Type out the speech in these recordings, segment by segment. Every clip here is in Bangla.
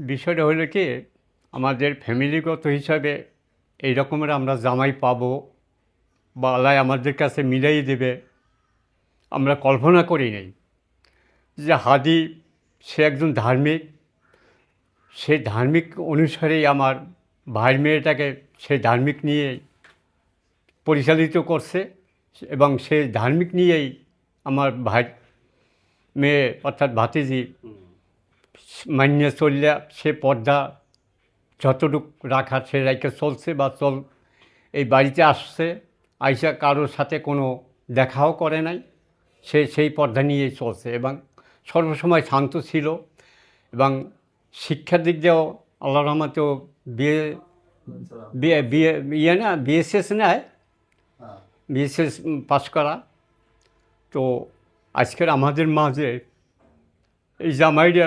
বিষয়টা হলো কি, আমাদের ফ্যামিলিগত হিসাবে এই রকমের আমরা জামাই পাবো বা আল্লাহ আমাদের কাছে মিলাই দেবে, আমরা কল্পনা করি নাই যে হাদি সে একজন ধার্মিক, সে ধার্মিক অনুসারেই আমার ভাইয়ের মেয়েটাকে সে ধার্মিক নিয়ে পরিচালিত করছে এবং সে ধার্মিক নিয়েই আমার ভাই মেয়ে অর্থাৎ ভাতিজি মান্য চললে সে পর্দা যতটুক রাখার সে রেখে চলছে বা চল, এই বাড়িতে আসছে, আইসা কারোর সাথে কোনো দেখাও করে নাই, সে সেই পর্দা নিয়েই চলছে এবং সর্বসময় শান্ত ছিল এবং শিক্ষার দিক দিয়েও আল্লাহ রহমতেও বিয়ে বিয়ে বিয়ে ইয়ে না, বিএসএস নেয়, বিএসএস পাস করা। তো আজকের আমাদের মাঝে এই জামাইটা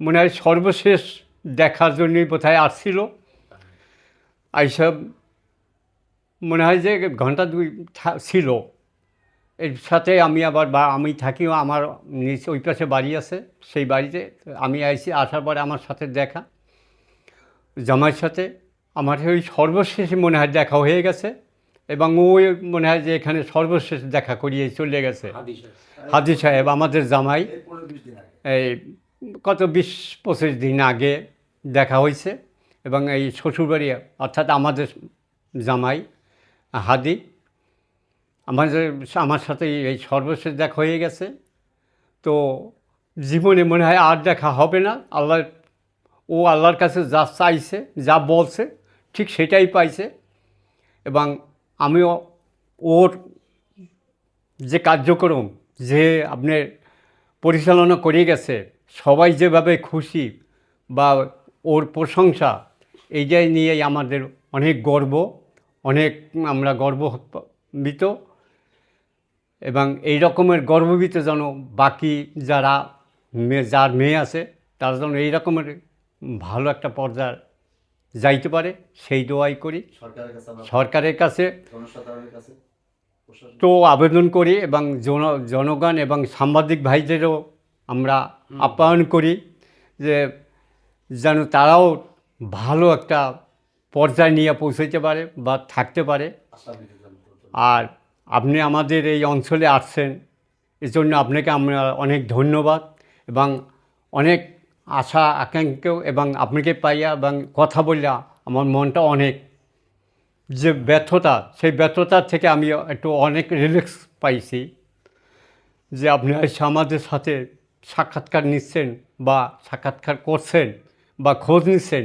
মনে হয় সর্বশেষ দেখার জন্যই বোধহয় আসছিল। এইসব মনে হয় যে ঘণ্টা দুই ছিল। এর সাথে আমি আবার বা আমি থাকি আমার নিচে ওই পাশে বাড়ি আছে সেই বাড়িতে আমি আইসি আসার পরে আমার সাথে দেখা। জামাইয়ের সাথে আমার ওই সর্বশেষ মনে হয় দেখা হয়ে গেছে এবং ওই মনে হয় যে এখানে সর্বশেষ দেখা করিয়ে চলে গেছে। হাজি সাহেব। আমাদের জামাই। এই কত বিশ পঁচিশ দিন আগে দেখা হয়েছে এবং এই শ্বশুরবাড়ি, অর্থাৎ আমাদের জামাই হাদি, আমাদের, আমার সাথে এই সর্বশেষ দেখা হয়ে গেছে। তো জীবনে মনে হয় আর দেখা হবে না। আল্লাহ, ও আল্লাহর কাছে যা চাইছে, যা বলছে, ঠিক সেটাই পাইছে। এবং আমিও ওর যে কার্যক্রম যে আপনি পরিচালনা করে গেছে সবাই যেভাবে খুশি বা ওর প্রশংসা এইটাই নিয়েই আমাদের অনেক গর্ব অনেক আমরা গর্বিত এবং এই রকমের গর্ববিত যেন বাকি যারা মেয়ে যার মেয়ে আছে তারা যেন এই রকমের ভালো একটা পর্যায়ে যাইতে পারে সেই দোয়াই করি। সরকারের কাছে তো আবেদন করি এবং জন জনগণ এবং সাংবাদিক ভাইদেরও আমরা আপ্যায়ন করি যে যেন তারাও ভালো একটা পর্যায়ে নিয়ে পৌঁছাইতে পারে বা থাকতে পারে। আর আপনি আমাদের এই অঞ্চলে আসছেন এর জন্য আপনাকে আমরা অনেক ধন্যবাদ এবং অনেক আশা, আকাঙ্ক্ষাও এবং আপনাকে পাইয়া এবং কথা বললে আমার মনটা অনেক যে ব্যর্থতা, সেই ব্যর্থতার থেকে আমি একটু অনেক রিল্যাক্স পাইছি যে আপনি আমাদের সাথে সাক্ষাৎকার নিচ্ছেন বা সাক্ষাৎকার করছেন বা খোঁজ নিচ্ছেন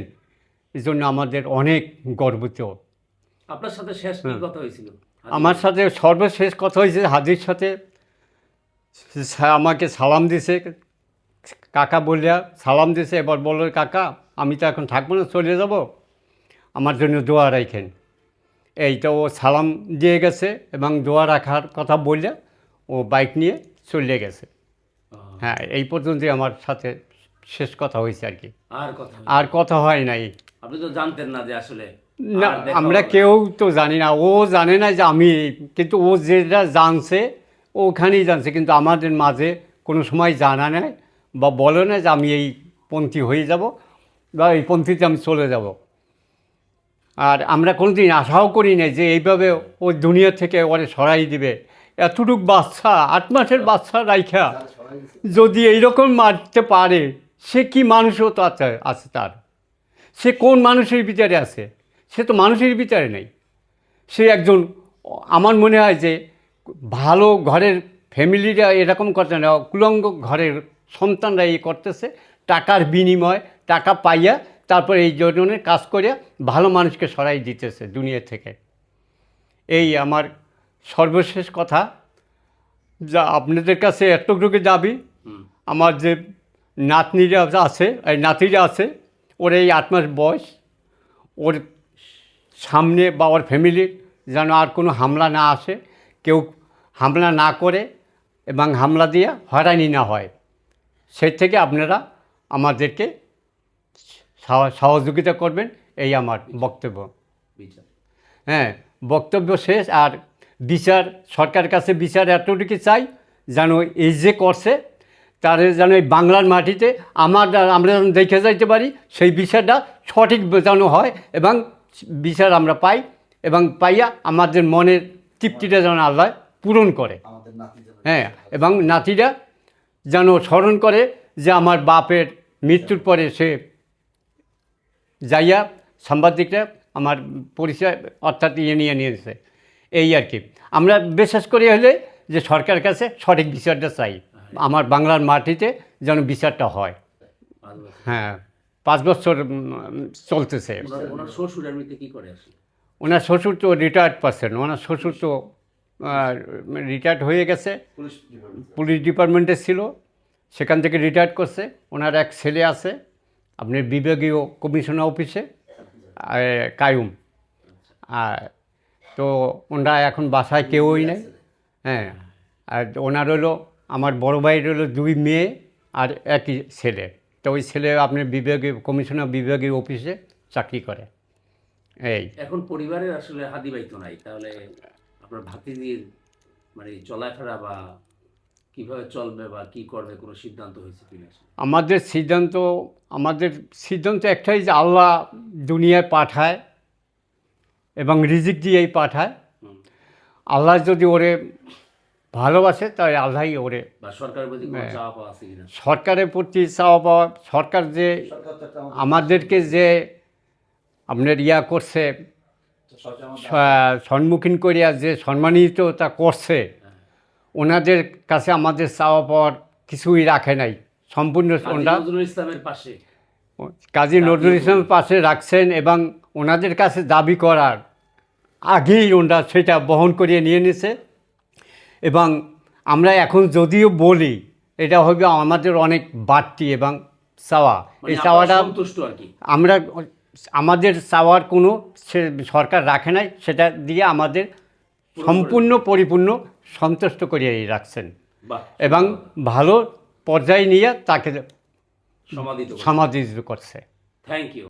এই জন্য আমাদের অনেক গর্বিত আপনার সাথে শেষ কি কথা হয়েছিল? আমার সাথে সর্বশেষ কথা হয়েছে হাজির সাথে। আমাকে সালাম দিছে কাকা বললিয়া সালাম দিছে এবার বলল কাকা আমি তো এখন থাকব না চলে যাব। আমার জন্য দোয়া রাখেন। এইটা ও সালাম দিয়ে গেছে এবং দোয়া রাখার কথা বললে ও বাইক নিয়ে চলে গেছে। হ্যাঁ এই পর্যন্তই আমার সাথে শেষ কথা হয়েছে আর কি। আর কথা আর কথা হয় নাই। আপনি তো জানতেন না যে আসলে না আমরা কেউ তো জানি না। ও জানে না যে আমি কিন্তু ও যেটা জানছে ওখানেই জানছে কিন্তু আমাদের মাঝে কোনো সময় জানা নেই বা বলে না যে আমি এই পন্থী হয়ে যাব বা এই পন্থীতে আমি চলে যাব। আর আমরা কোনোদিন আশাও করি না যে এইভাবে ও দুনিয়া থেকে ওরে সরাই দিবে। এতটুক বাচ্চা, আট মাসের বাচ্চা রাইখা, যদি এইরকম মারতে পারে, সে কি মানুষও তো আছে আছে তার। সে কোন মানুষের বিচারে আছে? সে তো মানুষের বিচারে নেই। সে একজন, আমার মনে হয় যে, ভালো ঘরের ফ্যামিলিরা এরকম করতে না কুলঙ্গ ঘরের সন্তানরা এই করতেছে, টাকার বিনিময়, টাকা পাইয়া, তারপর এই জনের কাজ করে ভালো মানুষকে সরাই দিতেছে দুনিয়া থেকে। এই আমার সর্বশেষ কথা যা আপনাদের কাছে এতটুকু যাবি। আমার যে নাতনিরা আছে এই নাতিরা আছে ওর এই আট মাস বয়স ওর সামনে বা ওর ফ্যামিলির যেন আর কোনো হামলা না আসে কেউ হামলা না করে এবং হামলা দিয়ে হয়রানি না হয়। সে থেকে আপনারা আমাদেরকে সহযোগিতা করবেন এই আমার বক্তব্য। হ্যাঁ বক্তব্য শেষ আর বিচার সরকারের কাছে বিচার এতটুকু চাই যেন এই যে করছে তার যেন এই বাংলার মাটিতে আমার আমরা যেন দেখে যাইতে পারি সেই বিচারটা সঠিক যেন হয় এবং বিচার আমরা পাই এবং পাইয়া আমাদের মনের তৃপ্তিটা যেন আল্লাহ পূরণ করে। হ্যাঁ এবং নাতিরা যেন স্মরণ করে যে আমার বাপের মৃত্যুর পরে সে যাইয়া সাংবাদিকরা আমার পরিচয় অর্থাৎ ইয়ে নিয়ে নিয়েছে। এই আর কি। আমরা বিশেষ করে হলে যে সরকারের কাছে সঠিক বিচারটা চাই। আমার বাংলার মাটিতে যেন বিচারটা হয়। হ্যাঁ পাঁচ বছর চলতেছে। ওনার- শ্বশুর তো রিটায়ার্ড পার্সন ওনার শ্বশুর তো রিটায়ার্ড হয়ে গেছে। পুলিশ ডিপার্টমেন্টে ছিল। সেখান থেকে রিটায়ার করছে। ওনার এক ছেলে আছে। আপনার বিভাগীয় কমিশনার অফিসে কায়ুম। আর তো ওনারা এখন বাসায় কেউই নেই। হ্যাঁ আর ওনার হলো আমার বড় ভাইয়ের হলো দুই মেয়ে আর একই ছেলে। তো ওই ছেলে আপনার বিভাগীয় কমিশনার বিভাগীয় অফিসে চাকরি করে। এই। এখন পরিবারের আসলে হাদি বাইতো নাই তাহলে আপনার ভাতিজির মানে চলাফেরা বা কীভাবে চলবে বা কি করবে কোনো সিদ্ধান্ত হয়েছে কিনা আমাদের সিদ্ধান্ত আমাদের সিদ্ধান্ত একটাই যে আল্লাহ দুনিয়ায় পাঠায়। এবং রিজিক দিয়েই পাঠায়। আল্লাহ যদি ওরে ভালোবাসে তাহলে আল্লাহই ওরে সরকারের প্রতি হ্যাঁ। চাওয়া পাওয়া সরকারের প্রতি চাওয়া পাওয়া সরকার যে তো আমাদেরকে যে আপনার ইয়া করছে সম্মুখীন করিয়া যে সম্মানিততা করছে ওনাদের কাছে আমাদের চাওয়া পাওয়ার কিছুই রাখে নাই। সম্পূর্ণ ইসলামের পাশে। কাজী নজরুল ইসলাম পাশে রাখছেন এবং ওনাদের কাছে দাবি করার আগেই ওনারা সেটা বহন করিয়ে নিয়ে নিছে। এবং আমরা এখন যদিও বলি এটা হবে আমাদের অনেক বাড়তি এবং চাওয়া। মানে এই চাওয়াটা সন্তুষ্ট আর কি? আমরা আমাদের চাওয়ার কোনো সে সরকার রাখে নাই সেটা দিয়ে আমাদের সম্পূর্ণ পরিপূর্ণ সন্তুষ্ট করিয়ে রাখছেন। এবং ভালো পর্যায়ে নিয়ে তাকে সমাধিত করছে। Thank you